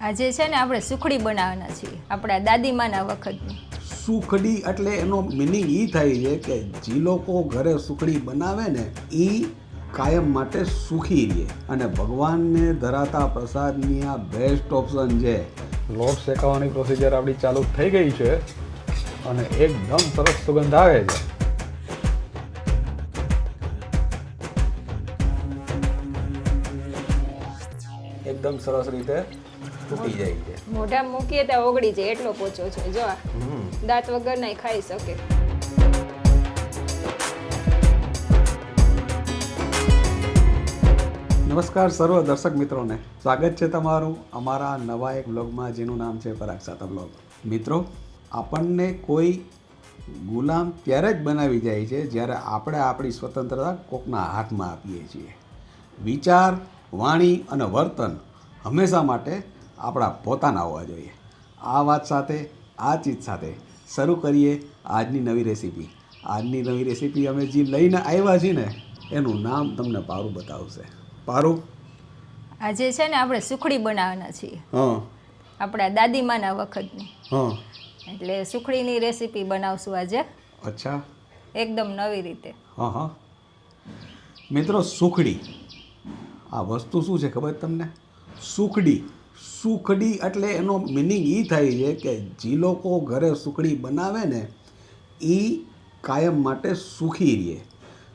આજે છે ને આપણે સુખડી બનાવવાના છીએ, આપણા દાદીમાના વખતની. સુખડી એટલે એનો મિનિંગ એ થાય છે કે જે લોકો ઘરે સુખડી બનાવે ને એ કાયમ માટે સુખી રહે. અને ભગવાનને ધરાતા પ્રસાદની આ બેસ્ટ ઓપ્શન છે, લોટ શેકાવાની પ્રોસિજર આપણી ચાલુ થઈ ગઈ છે અને એકદમ સરસ સુગંધ આવે છે. એકદમ સરસ રીતે તૂટી જાય છે. મોઢા મૂકીએ ત્યાં ઓગળી જાય એટલો પોચો છે. જો આ દાંત વગર નહીં ખાઈ શકે. નમસ્કાર સર્વ દર્શક મિત્રોને. સ્વાગત છે તમારું અમારા નવા એક બ્લોગમાં જેનું નામ છે પરાગ સાતા બ્લોગ મિત્રો આપણને કોઈ ગુલામ ત્યારે જ બનાવી જાય છે જ્યારે આપણે આપણી સ્વતંત્રતા કોકના હાથમાં આપીએ છીએ. વિચાર વાણી અને વર્તન હંમેશા માટે આપણા પોતાના હોવા જોઈએ. આ વાત સાથે આ ચીજ સાથે શરૂ કરીએ આજની નવી રેસીપી. આજની નવી રેસીપી અમે જે લઈને આવ્યા છીએ ને એનું નામ તમને પારું બતાવશે. પારું? આજે છે ને આપણે સુખડી બનાવવાના છીએ. હા. આપણા દાદીમાના વખતની. હા. એટલે સુખડીની રેસીપી બનાવશું આજે. અચ્છા. એકદમ નવી રીતે. હા હા. મિત્રો સુખડી. આ વસ્તુ શું છે ખબર તમને? સુખડી. સુખડી એટલે એનો મિનિંગ એ થાય છે કે જે લોકો ઘરે સુખડી બનાવે ને એ કાયમ માટે સુખી રહે.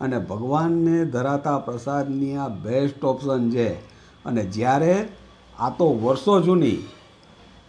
અને ભગવાનને ધરાતા પ્રસાદની આ બેસ્ટ ઓપ્શન છે. અને જ્યારે આ તો વર્ષો જૂની,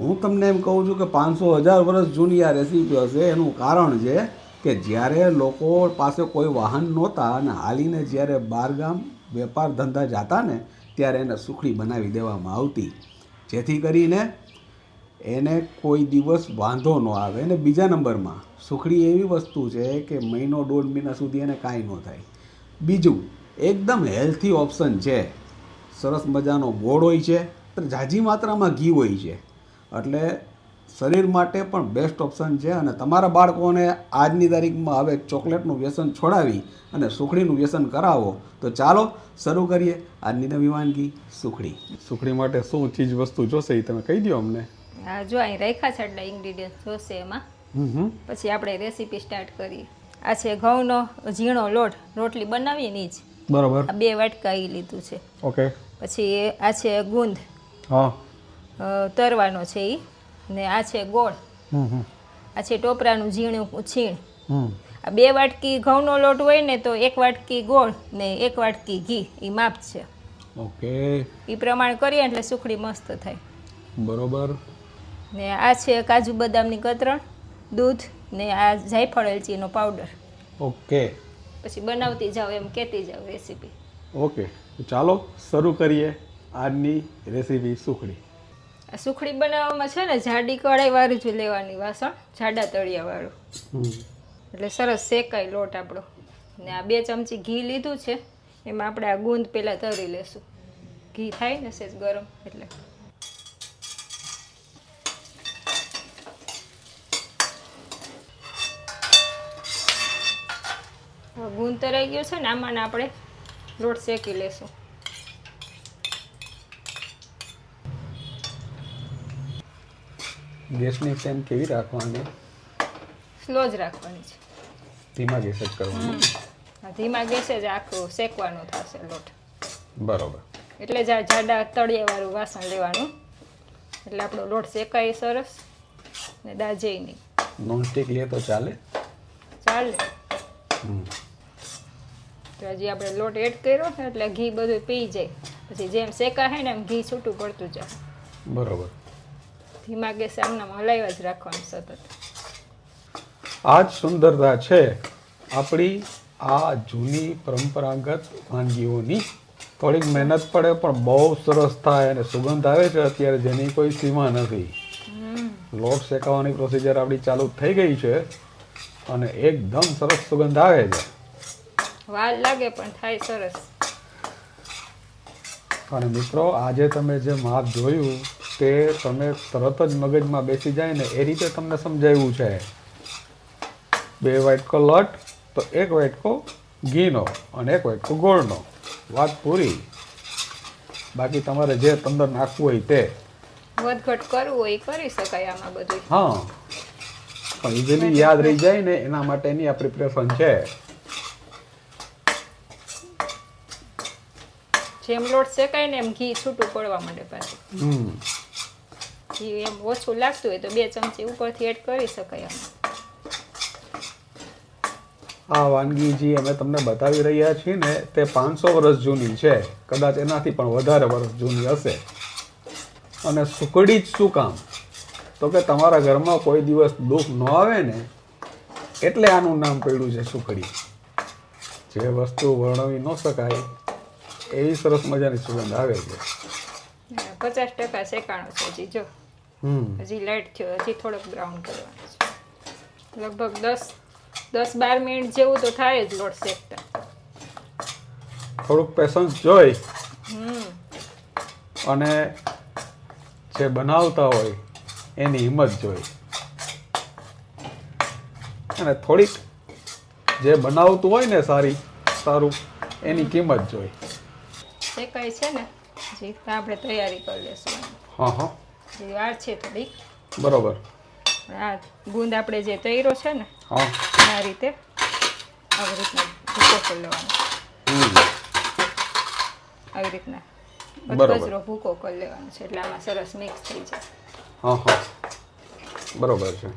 હું તમને એમ કહું છું કે પાંચસો હજાર વર્ષ જૂની આ રેસીપી હશે, એનું કારણ છે કે જ્યારે લોકો પાસે કોઈ વાહન નહોતા અને હાલીને જ્યારે બહારગામ વેપાર ધંધા જતા ને, ત્યારે એને સુખડી બનાવી દેવામાં આવતી. જેથી કરીને એને કોઈ દિવસ વાંધો ન આવે. અને બીજા નંબરમાં, સુખડી એવી વસ્તુ છે કે મહિનો દોઢ મહિના સુધી એને કાંઈ ન થાય. બીજું, એકદમ હેલ્થી ઓપ્શન છે. સરસ મજાનો ગોળ હોય છે ઝાઝી માત્રામાં ઘી હોય છે. એટલે શરીર માટે પણ બેસ્ટ ઓપ્શન છે અને તમારા બાળકોને આજની તારીખમાં હવે ચોકલેટનું વ્યસન છોડાવી અને સુખડીનું વ્યસન કરાવો. તો ચાલો શરૂ કરીએ આજની નવી વાનગી સુખડી. સુખડી માટે શું ચીજ વસ્તુ જોશે એ તમે કહી દો અમને. આ જો અહીં રાખ્યા છે એટલે ઇન્ગ્રીડિયન્ટ જોશે એમાં. હમ પછી આપણે રેસીપી સ્ટાર્ટ કરીએ. આ છે ઘઉંનો ઝીણો લોટ. રોટલી બનાવીએ ની જ. બરાબર. આ બે વાટકા એ લીધું છે. ઓકે. પછી આ છે ગુંદ. હા. તરવાનો છે એ ને આ છે ગોળ. આ છે ટોપરાનું ઝીણું છીણ. આ બે વાટકી ઘઉંનો લોટ હોય ને તો એક વાટકી ગોળ ને એક વાટકી ઘી એ માપ છે. ઓકે એ પ્રમાણે કરીએ એટલે સુખડી મસ્ત થાય. બરોબર. ને આ છે કાજુ બદામની કતરણ દૂધ ને આ જાયફળ એલચીનો પાવડર. ઓકે પછી બનાવતી જાઓ એમ કહેતી જાઓ રેસીપી. ઓકે ચાલો શરૂ કરીએ આજની રેસીપી સુખડી. સુખડી બનાવવામાં છે ને જાડી કઢાઈ વાળું જ લેવાની વાસણ જાડા તળિયાવાળું એટલે સરસ શેકાય લોટ આપણો. ને આ બે ચમચી ઘી લીધું છે એમાં આપણે આ ગુંદ પહેલાં તળી લેશું. ઘી થાય ને સેજ ગરમ એટલે. ગુંદ તરાઈ ગયો છે ને આમાં ને આપણે લોટ શેકી લેશું. ગેસની ફ્લેમ કેવી રાખવાની? સ્લો જ રાખવાની છે. ધીમા ગેસ જ કરવાનું. ધીમા ગેસે જ આખું શેકવાનું થશે લોટ. બરોબર. એટલે જ આ જાડા તળિયાવાળું વાસણ લેવાનું. એટલે આપણો લોટ શેકાય સરસ ને દાજે નહીં. નોનસ્ટિક લે તો ચાલે? ચાલે. તો હજી આપણે લોટ એડ કર્યો એટલે ઘી બધું પી જાય. પછી જેમ શેકાય ને એમ ઘી છૂટું પડતું જાય. બરોબર. ધીમા ગેસે આમનામ હલાવ્યા જ રાખવાનું સતત. આ જ સુંદરતા છે આપણી આ જૂની પરંપરાગત વાનગીઓની. થોડીક મહેનત પડે પણ બહુ સરસ થાય અને સુગંધ આવે છે અત્યારે જેની કોઈ સીમા નથી. લોટ શેકાવાની પ્રોસિજર આપણી ચાલુ થઈ ગઈ છે અને એકદમ સરસ સુગંધ આવે છે. વાર લાગે પણ થાય સરસ. અને મિત્રો આજે તમે જે માપ જોયું તે તમે તરત જ મગજમાં બેસી જાય ને એ રીતે તમને સમજાવ્યું છે. બે વાટકો લટ તો એક વાટકો ઘીનો અને એક વાટકો ગોળનો. વાત પૂરી. બાકી તમારે જે અંદર નાખવું હોય તે. વધઘટ કરવું હોય કરી શકાય આમાં બધું. હા. પણ ઇઝીલી યાદ રહી જાય ને એના માટેની આ પ્રિપરેશન છે. જેમ લોટ શેકાય ને એમ ઘી છૂટું પડવા માંડે પાછું. હમ. ઘી એમ ઓછું લાગતું હોય તો બે ચમચી ઉપરથી એડ કરી શકાય આ વાનગી જે અમે તમને બતાવી રહ્યા છીએ ને તે પાંચસો વર્ષ જૂની છે. કદાચ એનાથી પણ વધારે વર્ષ જૂની હશે. અને સુકડી જ શું કામ? તો કે તમારા ઘરમાં કોઈ દિવસ દુઃખ ન આવે ને એટલે આનું નામ પડ્યું છે સુકડી જે વસ્તુ વર્ણવી ન શકાય એવી સરસ મજાની સુગંધ આવે છે. પચાસ ટકા શેકાણો છે જો. હજી લાઈટ થયો હજી થોડોક બ્રાઉન કરવાનો છે. લગભગ દસ દસ બાર મિનિટ જેવું તો થાય જ લોટ શેકતા થોડુંક પેશન્સ જોઈ. હમ. અને જે બનાવતા હોય એની હિંમત જોઈ. અને થોડીક જે બનાવતું હોય ને સારી સારું એની કિંમત જોઈ. શેકાય છે ને જે આપણે તૈયારી કરી લેશું. હા હા. વાર છે થોડીક. બરોબર. આ ગુંદ આપણે જે તૈરો છે ને હા. આ રીતે આવી રીતના ભૂકો કરી લેવાનો. આવી રીતના. કચરો ભૂકો કરી લેવાનો છે એટલે આમાં સરસ મિક્સ થઈ જાય. હા હા. બરોબર છે.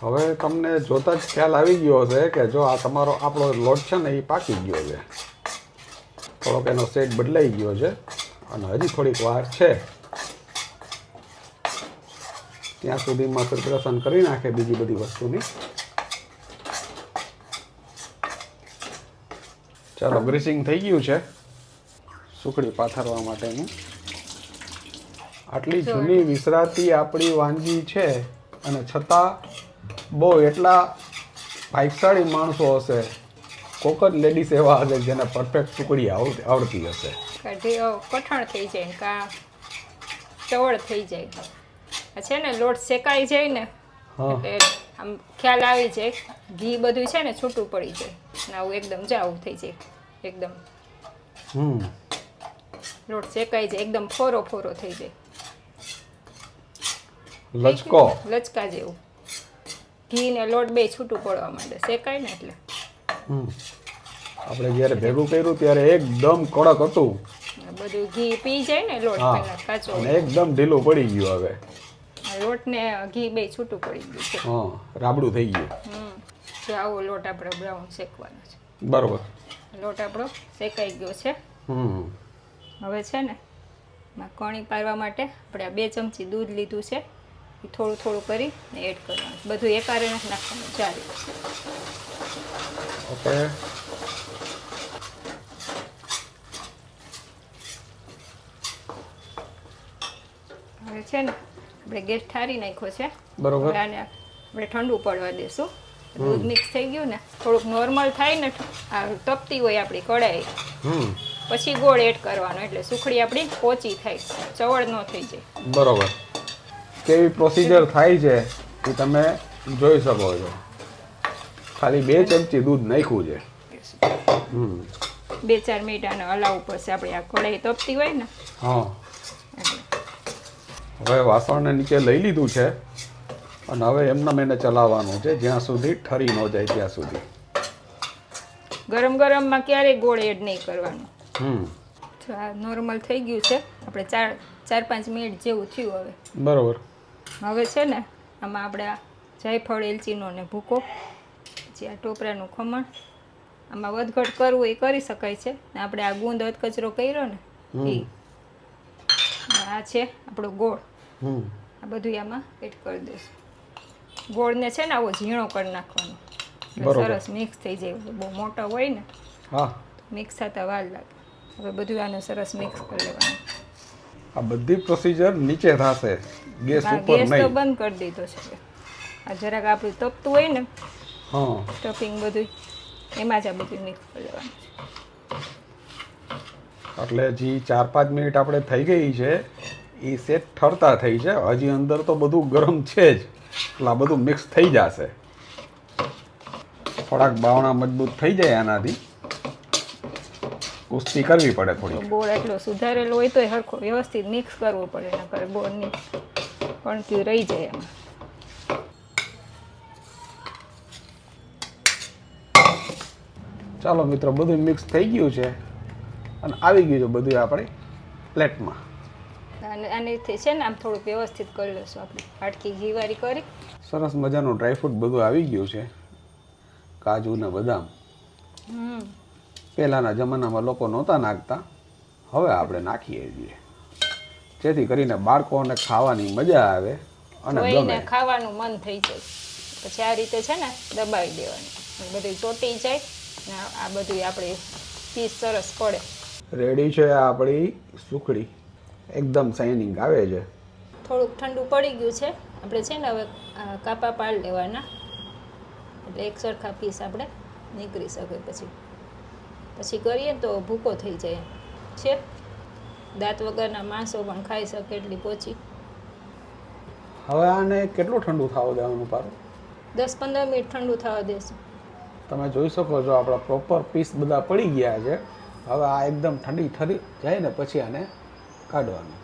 હવે તમને જોતા જ ખ્યાલ આવી ગયો હશે કે જો આ તમારો આપણો લોટ છે ને એ પાકી ગયો છે. થોડોક એનો સેટ બદલાઈ ગયો છે. અને હજી થોડીક વાર છે. ત્યાં સુધી સુધીમાં પ્રિપરેશન કરી નાખે બીજી બધી વસ્તુની. ચાલો ગ્રીસિંગ થઈ ગયું છે. સુકડી પાથરવા માટેનું. આટલી જૂની વિસરાતી આપણી વાનગી છે અને છતાં બહુ એટલા ભાઈશાળી માણસો હશે કોક જ લેડીઝ એવા હશે જેને પરફેક્ટ સુકડી આવડ- આવડતી હશે. કઠણ થઈ જાય કા ચવળ થઈ જાય. છે ને લોટ શેકાઈ જાય ને એટલે આમ ખ્યાલ આવી જાય. ઘી બધું છે ને છૂટું પડી જાય. ને આવું એકદમ જાવું થઈ જાય. એકદમ. લોટ શેકાઈ જાય. એકદમ ફોરો ફોરો થઈ જાય. લચકો. લચકા જેવું. ઘી ને લોટ બે છૂટું પડવા માંડે. શેકાય ને એટલે. આપણે જ્યારે ભેગું કર્યું ત્યારે એકદમ કડક હતું. બધું ઘી પી જાય ને લોટ પહેલા કાચો. એકદમ ઢીલું પડી ગયું હવે. આ લોટ ને ઘી બે છૂટું પડી ગયું છે. હા રાબડું થઈ ગયું. હમ જો આવો લોટ આપણે બ્રાઉન શેકવાનો છે. બરોબર. લોટ આપણો શેકાઈ ગયો છે. હમ. હવે છે ને કણી પાડવા માટે આપણે બે ચમચી દૂધ લીધું છે. એ થોડું થોડું કરી ને એડ કરવાનું બધું એકારે નથી નાખવાનું ચાલે ઓકે. હવે છે ને આપણે ગેસ ઠારી નાખ્યો છે. બરોબર. આને આપણે ઠંડુ પડવા દેશું. દૂધ મિક્સ થઈ ગયું ને થોડુંક નોર્મલ થાય ને આ તપતી હોય આપણી કઢાઈ. પછી ગોળ એડ કરવાનો એટલે સુખડી આપણી પોચી થાય ચવળ ન થઈ જાય. બરોબર. કેવી પ્રોસિજર થાય છે એ તમે જોઈ શકો છો. ખાલી બે ચમચી દૂધ નાખ્યું છે. હમ. બે ચાર મિનિટ આને હલાવવું પડશે આપણે આ કઢાઈ તપતી હોય ને. હા. હવે વાસણને નીચે લઈ લીધું છે અને હવે એમને એને ચલાવવાનું છે. જ્યાં સુધી ઠરી ન જાય ત્યાં સુધી. ગરમ ગરમમાં ક્યારેય ગોળ એડ નહીં કરવાનું. હમ. આ નોર્મલ થઈ ગયું છે. આપણે ચાર ચાર પાંચ મિનિટ જેવું થયું હવે. બરોબર. હવે છે ને આમાં આપણે આ જાયફળ એલચીનો ને ભૂકો પછી આ ટોપરાનું ખમણ આમાં વધઘટ કરવું એ કરી શકાય છે. આપણે આ ગુંદ અધકચરો કર્યો ને એ આ છે આપણો ગોળ. આ બધું આમાં એડ કરી દઈશું. ગોળને છે ને આવો ઝીણો કરી નાખવાનો. સરસ મિક્સ થઈ જાય. બહુ મોટો હોય ને હા. મિક્સ થતા વાર લાગે. હવે બધું આને સરસ મિક્સ કરી લેવાનું. આ બધી પ્રોસિજર નીચે થશે. ગેસ ઉપર ગેસ તો બંધ કરી દીધો છે. આ જરાક આપણું તપતું હોય ને હા. સ્ટફિંગ બધું એમાં જ આ બધું મિક્સ કરી લેવાનું એટલે હજી ચાર પાંચ મિનિટ આપણે થઈ ગઈ છે. એ સેટ ઠરતા થઈ છે. હજી અંદર તો બધું ગરમ છે જ. એટલે આ બધું મિક્સ થઈ જશે. થોડાક બાવણા મજબૂત થઈ જાય આનાથી. કુસ્તી કરવી પડે થોડી બોર એટલો સુધારેલો હોય તો હરખો વ્યવસ્થિત મિક્સ કરવો પડે એના નકર બોરની તે રહી જાય એમાં. ચાલો મિત્રો બધું મિક્સ થઈ ગયું છે. અને આવી ગયું છે બધું આપણે પ્લેટમાં અને આનેથી છે ને આમ થોડુંક વ્યવસ્થિત કરી લઈશું આપણે. હાટકી ઘીવારી કરી. સરસ મજાનું ડ્રાયફ્રૂટ બધું આવી ગયું છે. કાજુ ને બદામ. હમ. પહેલાંના જમાનામાં લોકો નહોતા નાખતા. હવે આપણે નાખીએ છીએ. જેથી કરીને બાળકોને ખાવાની મજા આવે અને ગમે. ખાવાનું મન થઈ જાય. પછી આ રીતે છે ને દબાવી દેવાનું. બધું ચોટી જાય ને આ બધું આપણે પીસ સરસ પડે. રેડી છે આપણી સુખડી. એકદમ શાઇનિંગ આવે છે. થોડુંક ઠંડુ પડી ગયું છે. આપણે છે ને હવે કાપા પાડ લેવાના. એટલે એક સરખા પીસ આપણે નીકળી શકે પછી. પછી કરીએ તો ભૂકો થઈ જાય. છે? દાંત વગરના માણસો પણ ખાઈ શકે એટલી પોચી. હવે આને કેટલું ઠંડુ થવા દેવાનું પારું? દસ પંદર મિનિટ ઠંડુ થવા દેશું. તમે જોઈ શકો છો આપણા પ્રોપર પીસ બધા પડી ગયા છે. હવે આ એકદમ ઠંડી ઠરી જાય ને પછી આને કાઢવાનું.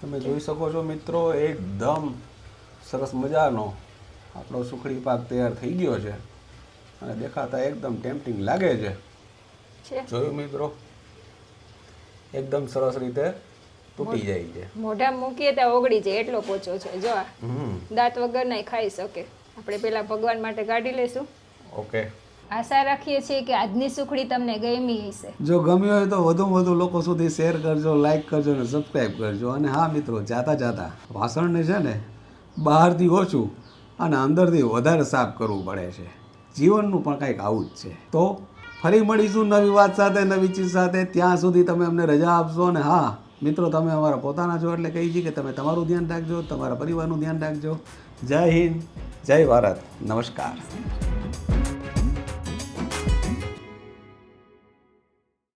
તમે જોઈ શકો છો મિત્રો એકદમ સરસ મજાનો આપણો સુખડી પાક તૈયાર થઈ ગયો છે. અને દેખાતા એકદમ ટેમ્પટિંગ લાગે છે. જોયું મિત્રો? એકદમ સરસ રીતે તૂટી જાય છે. મોઢા મૂકીએ ત્યાં ઓગળી જાય એટલો પોચો છે. જો દાંત વગર ના ખાઈ શકે. આપણે પેલા ભગવાન માટે કાઢી લઈશું. ઓકે. આશા રાખીએ છીએ કે આજની સુખડી તમને ગમી હશે. જો ગમ્યું હોય તો વધુમાં વધુ લોકો સુધી શેર કરજો લાઈક કરજો અને સબસ્ક્રાઈબ કરજો. અને હા મિત્રો, જાતા જાતા વાસણને છે ને બહારથી ઓછું અને અંદરથી વધારે સાફ કરવું પડે છે. જીવનનું પણ કંઈક આવું જ છે. તો ફરી મળીશું નવી વાત સાથે, નવી ચીજ સાથે. ત્યાં સુધી તમે અમને રજા આપશો અને હા, મિત્રો, તમે અમારા પોતાના છો એટલે કહી છીએ કે તમે તમારું ધ્યાન રાખજો, તમારા પરિવારનું ધ્યાન રાખજો. જય હિન્દ, જય ભારત. નમસ્કાર.